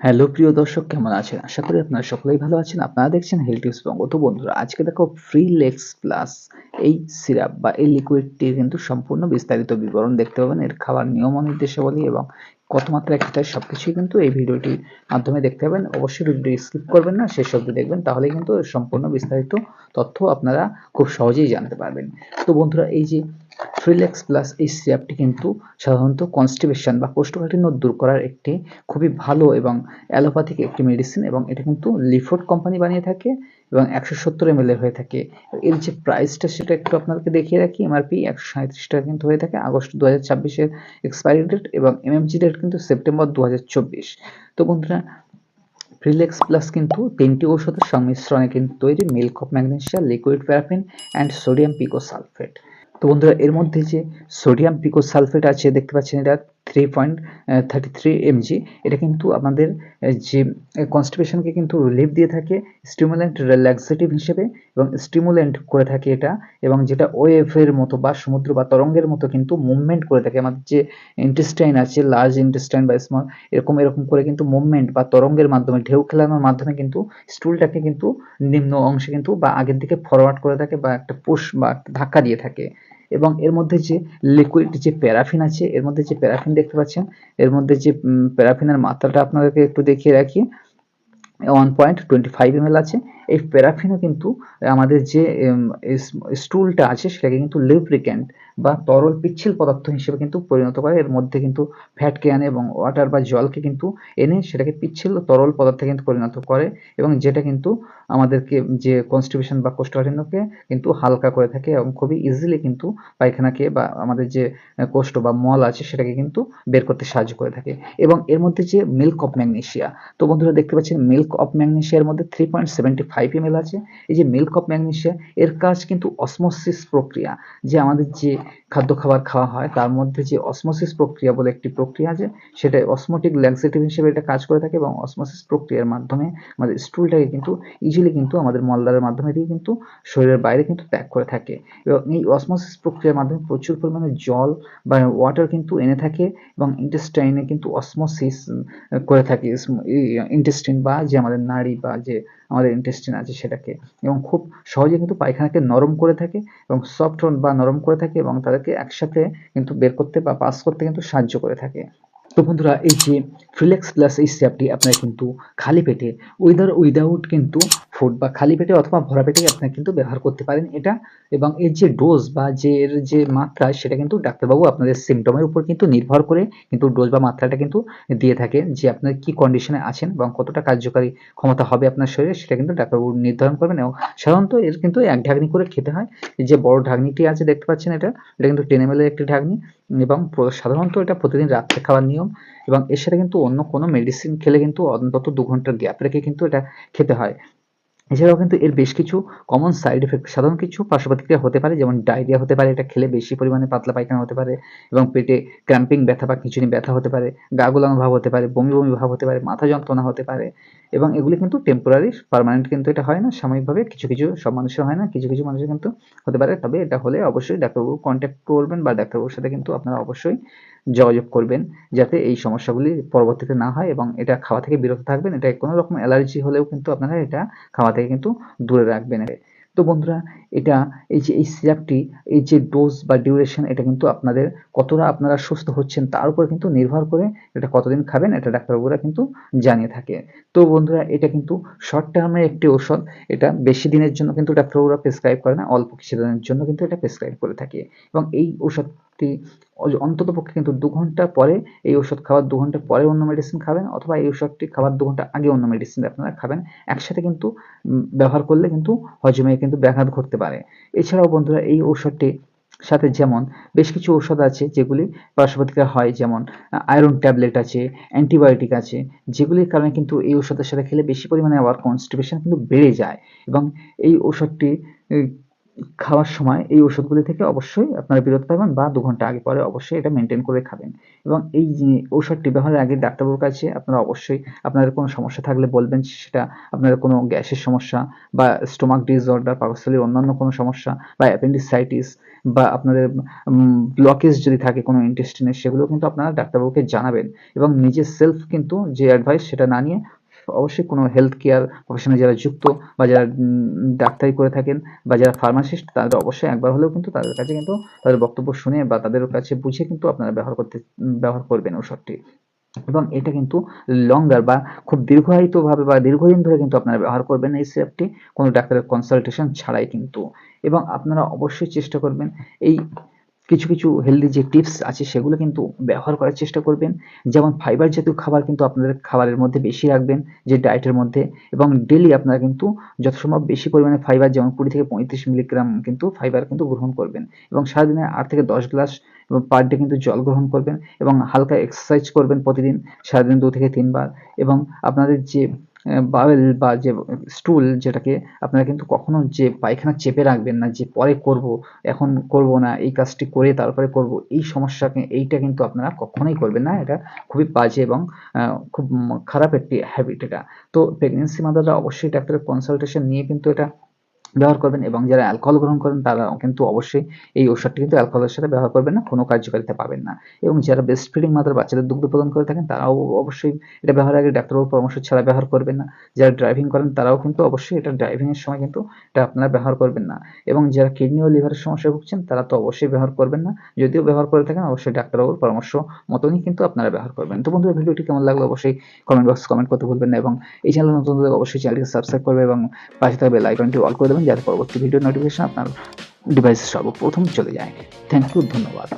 Hello, প্রিয় দর্শক, কেমন আছেন? আশা করি আপনারা সকলেই ভালো আছেন। আপনারা দেখছেন হেলথ টিপস বঙ্গ তো বন্ধুরা, আজকে দেখো ফ্রি লেক্স প্লাস এই সিরাপ বা এই লিকুইডটির কিন্তু সম্পূর্ণ বিস্তারিত বিবরণ দেখতে পাবেন। এর খাবার নিয়ম নির্দেশাবলী এবং কত মাত্রায় খেতে হয় সবকিছুই কিন্তু এই ভিডিওটির মাধ্যমে দেখতে পাবেন। অবশ্যই ভিডিওটি স্কিপ করবেন না, শেষ অবধি দেখবেন তাহলে কিন্তু সম্পূর্ণ বিস্তারিত তথ্য আপনারা খুব সহজেই জানতে পারবেন। তো বন্ধুরা, এই যে ফ্রিলেক্স প্লাস এই সিরাপটি কিন্তু সাধারণত কনস্টিপেশন বা কোষ্ঠকাঠিন্য দূর করার একটি খুবই ভালো এবং অ্যালোপ্যাথিক একটি মেডিসিন এবং এটা কিন্তু লিফোর্ড কোম্পানি বানিয়ে থাকে এবং একশো সত্তর এম হয়ে থাকে। এর যে প্রাইসটা সেটা একটু আপনাদেরকে দেখিয়ে রাখি এমআরপি একশো সাঁত্রিশ টাকা কিন্তু হয়ে থাকে আগস্ট দু হাজার ছাব্বিশের এক্সপায়ারি ডেট এবং এমএমজি ডেট কিন্তু সেপ্টেম্বর দু হাজার চব্বিশ। তো বন্ধুরা ফ্রিলেক্স প্লাস কিন্তু তিনটি ঔষধের সংমিশ্রণে কিন্তু তৈরি milk of magnesia liquid paraffin and sodium picosulphate তো বন্ধুরা এর মধ্যে যে সোডিয়াম পিকো সালফেট আছে দেখতে পাচ্ছেন এটা? Three point thirty three mg এটা কিন্তু আমাদের যে কনস্টিপেশনকে কিন্তু রিলিফ দিয়ে থাকে স্টিমুলেন্ট রিল্যাক্সেটিভ হিসেবে এবং স্টিমুলেন্ট করে থাকে এটা এবং যেটা ওয়েভের মতো বা সমুদ্র বা তরঙ্গের মতো কিন্তু মুভমেন্ট করে থাকে। আমাদের যে ইন্টেস্টাইন আছে লার্জ ইন্টেস্টাইন বা স্মল এরকম এরকম করে কিন্তু মুভমেন্ট বা তরঙ্গের মাধ্যমে, ঢেউ খেলানোর মাধ্যমে কিন্তু স্টুলটাকে কিন্তু নিম্ন অংশে কিন্তু বা আগের দিকে ফরওয়ার্ড করে থাকে বা একটা পুশ বা ধাক্কা দিয়ে থাকে। এবং এর মধ্যে যে লিকুইড যে প্যারাফিন আছে, এর মধ্যে যে প্যারাফিন দেখতে পাচ্ছেন, এর মধ্যে যে প্যারাফিনের মাত্রাটা আপনাদেরকে একটু দেখিয়ে রাখি one point twenty five M আছে। এই প্যারাফিনও কিন্তু আমাদের যে স্টুলটা আছে, সেটাকে কিন্তু লিউব্রিক্যান্ট বা তরল পিচ্ছিল পদার্থ হিসেবে কিন্তু পরিণত করে। এর মধ্যে কিন্তু ফ্যাটকে আনে এবং ওয়াটার বা জলকে কিন্তু এনে সেটাকে পিচ্ছিল তরল পদার্থে কিন্তু পরিণত করে এবং যেটা কিন্তু আমাদেরকে যে কনস্টিপেশন বা কোষ্ঠকাঠিন্যকে কিন্তু হালকা করে থাকে এবং খুবই ইজিলি কিন্তু পায়খানাকে বা আমাদের যে কোষ্ঠ বা মল আছে, সেটাকে কিন্তু বের করতে সাহায্য করে থাকে। এবং এর মধ্যে যে মিল্ক অফ ম্যাগনেশিয়া তো বন্ধুরা দেখতে পাচ্ছেন মিল্ক অফ ম্যাগনেশিয়ার মধ্যে three point seventy five M আছে, এই যে মিল্ক অফ ম্যাগনেশিয়া এর কাজ কিন্তু অসমোসিস প্রক্রিয়া, যে আমাদের যে খাদ্য খাবার খাওয়া হয়, তার মধ্যে যে অসমোসিস প্রক্রিয়া বলে একটি প্রক্রিয়া আছে, সেটা অসমোটিক ল্যাক্সেটিভ হিসেবে এটা কাজ করে থাকে এবং অসমোসিস প্রক্রিয়ার মাধ্যমে আমাদের স্টুলটাকে কিন্তু ইজিলি কিন্তু আমাদের মলদ্বারের মাধ্যমে দিয়ে কিন্তু শরীরের বাইরে কিন্তু ত্যাগ করে থাকে। এবং এই অসমোসিস প্রক্রিয়ার মাধ্যমে প্রচুর পরিমাণে জল বা ওয়াটার কিন্তু এনে থাকে এবং ইন্টেস্টাইনে কিন্তু অসমোসিস করে থাকে ইন্টেস্টিন বা যে আমাদের নাড়ি বা যে আমাদের ইন্টেস্টিন আছে সেটাকে। এবং খুব সহজে কিন্তু পায়খানাকে নরম করে থাকে এবং সফট বা নরম করে থাকে এবং তাদেরকে একসাথে কিন্তু বের করতে বা পাস করতে কিন্তু সাহায্য করে থাকে। তো বন্ধুরা, এই যে ফ্রিলেক্স প্লাস এই স্যাপটি আপনার কিন্তু খালি পেটে উইদার উইদাউট কিন্তু ফুড বা খালি পেটে অথবা ভরা পেটে আপনারা কিন্তু ব্যবহার করতে পারেন এটা। এবং এর যে ডোজ বা যে এর যে মাত্রা, সেটা কিন্তু ডাক্তারবাবু আপনাদের সিমটমের উপর কিন্তু নির্ভর করে কিন্তু ডোজ বা মাত্রাটা কিন্তু দিয়ে থাকে যে আপনার কি কন্ডিশনে আছেন এবং কতটা কার্যকারী ক্ষমতা হবে আপনার শরীরে, সেটা কিন্তু ডাক্তারবাবু নির্ধারণ করবেন। এবং সাধারণত এর কিন্তু এক ঢাকনি করে খেতে হয়। যে বড় ঢাকনিটি আছে, দেখতে পাচ্ছেন এটা? এটা কিন্তু টেন এম একটি ঢাকনি। এবং সাধারণত এটা প্রতিদিন রাত্রে খাওয়ার নিয়ম। এবং এর সাথে কিন্তু অন্য কোনো মেডিসিন খেলে কিন্তু অন্তত দু ঘণ্টার গ্যাপ রেখে কিন্তু এটা খেতে হয়। এছাড়াও কিন্তু এর বেশ কিছু কমন সাইড এফেক্ট সাধারণ কিছু পার্শ্ব প্রতিক্রিয়া হতে পারে, যেমন ডায়রিয়া হতে পারে, এটা খেলে বেশি পরিমাণে পাতলা পায়খানা হতে পারে, এবং পেটে ক্র্যাম্পিং ব্যথা বা খিঁচুনি ব্যথা হতে পারে, গা গোলানো ভাব হতে পারে, বমি বমি ভাব হতে পারে, মাথা যন্ত্রণা হতে পারে, এবং এগুলি কিন্তু টেম্পোরারি পারমানেন্ট কিন্তু এটা হয় না, সাময়িকভাবে কিছু কিছু সব মানুষের হয় না, কিছু কিছু মানুষের কিন্তু হতে পারে, তবে এটা হলে অবশ্যই ডাক্তারবাবু কন্ট্যাক্ট করবেন বা ডাক্তারবাবুর সাথে কিন্তু আপনারা অবশ্যই যোগাযোগ করবেন যাতে এই সমস্যাগুলি পরবর্তীতে না হয় এবং এটা খাওয়া থেকে বিরত থাকবেন। এটা কোনো রকম অ্যালার্জি হলেও কিন্তু আপনারা এটা খাওয়া থেকে কিন্তু দূরে রাখবেন। তো বন্ধুরা এটা, এই যে, এই সিরাপটি এই যে ডোজ বা ডিউরেশন এটা কিন্তু আপনাদের কতটা আপনারা সুস্থ হচ্ছেন তার উপর কিন্তু নির্ভর করে এটা কতদিন খাবেন, এটা ডাক্তারবাবুরা কিন্তু জানিয়ে থাকে। তো বন্ধুরা, এটা কিন্তু শর্ট টার্মের একটি ওষুধ এটা বেশি দিনের জন্য কিন্তু ডাক্তারবাবুরা প্রেসক্রাইব করে না, অল্প কিছু দিনের জন্য কিন্তু এটা প্রেসক্রাইব করে থাকে। এবং এই ঔষধটি অন্তত পক্ষে কিন্তু দু ঘণ্টা পরে এই ওষুধ খাওয়ার, দু ঘণ্টা পরে অন্য মেডিসিন খাবেন, অথবা এই ওষুধটি খাওয়ার দু ঘণ্টা আগে অন্য মেডিসিন আপনারা খাবেন। একসাথে কিন্তু ব্যবহার করলে কিন্তু হজমে কিন্তু ব্যাঘাত ঘটতে পারে। এছাড়াও বন্ধুরা, এই ঔষধটি সাথে যেমন বেশ কিছু ঔষধ আছে যেগুলি পার্শ্বপ্রতিক্রিয়া হয়, যেমন আয়রন ট্যাবলেট আছে অ্যান্টিবায়োটিক আছে, যেগুলির কারণে কিন্তু এই ঔষধের সাথে খেলে বেশি পরিমাণে আবার কনস্টিপেশন কিন্তু বেড়ে যায় এবং এই ওষুধটি খাওয়ার সময় এই ওষুধগুলি থেকে অবশ্যই আপনারা বিরত থাকবেন বা দু ঘণ্টা আগে পরে অবশ্যই এটা মেনটেন করে খাবেন। এবং এই ঔষধটি ব্যবহারের আগে ডাক্তারবাবুর কাছে আপনারা অবশ্যই আপনাদের কোনো সমস্যা থাকলে বলবেন, সেটা আপনাদের কোনো গ্যাসের সমস্যা বা স্টোমাক ডিসঅর্ডার পাকস্থলীর অন্যান্য কোনো সমস্যা বা অ্যাপেন্ডিসাইটিস বা আপনাদের ব্লকেজ যদি থাকে কোনো ইন্টেস্টিনের সেগুলো কিন্তু আপনারা ডাক্তারবাবুকে জানাবেন। এবং নিজের সেলফ কিন্তু যে অ্যাডভাইস সেটা না নিয়ে অবশ্যই কোনো হেলথ কেয়ার প্রফেশনে যারা যুক্ত বা যারা ডাক্তারি করে থাকেন বা যারা ফার্মাসিস্ট তাদের অবশ্যই একবার হলেও কিন্তু তাদের কাছে কিন্তু তাদের বক্তব্য শুনে বা তাদের কাছে বুঝে কিন্তু আপনারা ব্যবহার করতে, ব্যবহার করবেন ওষুধটি এবং এটা কিন্তু লঙ্গার বা খুব দীর্ঘায়িতভাবে বা দীর্ঘদিন ধরে কিন্তু আপনারা ব্যবহার করবেন এই সিরাপটি কোনো ডাক্তারের কনসালটেশন ছাড়াই কিন্তু। এবং আপনারা অবশ্যই চেষ্টা করবেন এই কিছু কিছু হেলদি যে টিপস আছে সেগুলো কিন্তু ব্যবহার করার চেষ্টা করবেন। যেমন ফাইবার জাতীয় খাবার কিন্তু আপনাদের খাবারের মধ্যে বেশি রাখবেন যে ডায়েটের মধ্যে এবং ডেলি আপনারা কিন্তু যত সম্ভব বেশি পরিমাণে ফাইবার যেমন কুড়ি থেকে পঁয়ত্রিশ মিলিগ্রাম কিন্তু ফাইবার কিন্তু গ্রহণ করবেন এবং সারাদিনে আট থেকে দশ গ্লাস এবং পার ডে কিন্তু জল গ্রহণ করবেন এবং হালকা এক্সারসাইজ করবেন প্রতিদিন, সারাদিন দু থেকে তিনবার এবং আপনাদের যে বাওয়েল বা যে স্টুল যেটাকে আপনারা কিন্তু কখনো যে পায়খানা চেপে রাখবেন না যে পরে করব, এখন করব না, এই কাজটি করে তারপরে করব, এই সমস্যাকে, এইটা কিন্তু আপনারা কখনোই করবেন না। এটা খুবই বাজে এবং খুব খারাপ একটি হ্যাবিট এটা। তো প্রেগনেন্সি মাদাররা অবশ্যই ডাক্তারের কনসালটেশন নিয়ে কিন্তু এটা ব্যবহার করবেন এবং যারা অ্যালকোহল গ্রহণ করেন, তারা কিন্তু অবশ্যই এই ওষুধটি কিন্তু অ্যালকোহলের সাথে ব্যবহার করবেন না, কোনো কার্যকারিতা পাবেন না। এবং যারা বেস্ট ফিডিং মাদার বাচ্চাদের দুগ্ধ প্রদান করে থাকেন, তারাও অবশ্যই এটা ব্যবহারের আগে ডাক্তারবাবুর পরামর্শ ছাড়া ব্যবহার করবেন না। যারা ড্রাইভিং করেন, তারাও কিন্তু অবশ্যই এটা ড্রাইভিংয়ের সময় কিন্তু এটা আপনারা ব্যবহার করবেন না। এবং যারা কিডনি ও লিভারের সমস্যায় ভুগছেন, তারা তো অবশ্যই ব্যবহার করবেন না। যদিও ব্যবহার করে থাকেন, অবশ্যই ডাক্তারবাবুর পরামর্শ মতনই কিন্তু আপনারা ব্যবহার করবেন। তো বন্ধুরা, ভিডিওটি কেমন লাগল অবশ্যই কমেন্ট বক্স কমেন্ট করতে ভুলবেন না এবং এই চ্যানেল নতুন অবশ্যই চ্যানেলটিকে সাবস্ক্রাইব করবে এবং পাশে থাকবে লাইক আইকনটি অল করে দেবেন যাতে পরবর্তী ভিডিও নোটিফিকেশন আপনার ডিভাইসে সর্বপ্রথম চলে যায়। থ্যাংক ইউ ধন্যবাদ।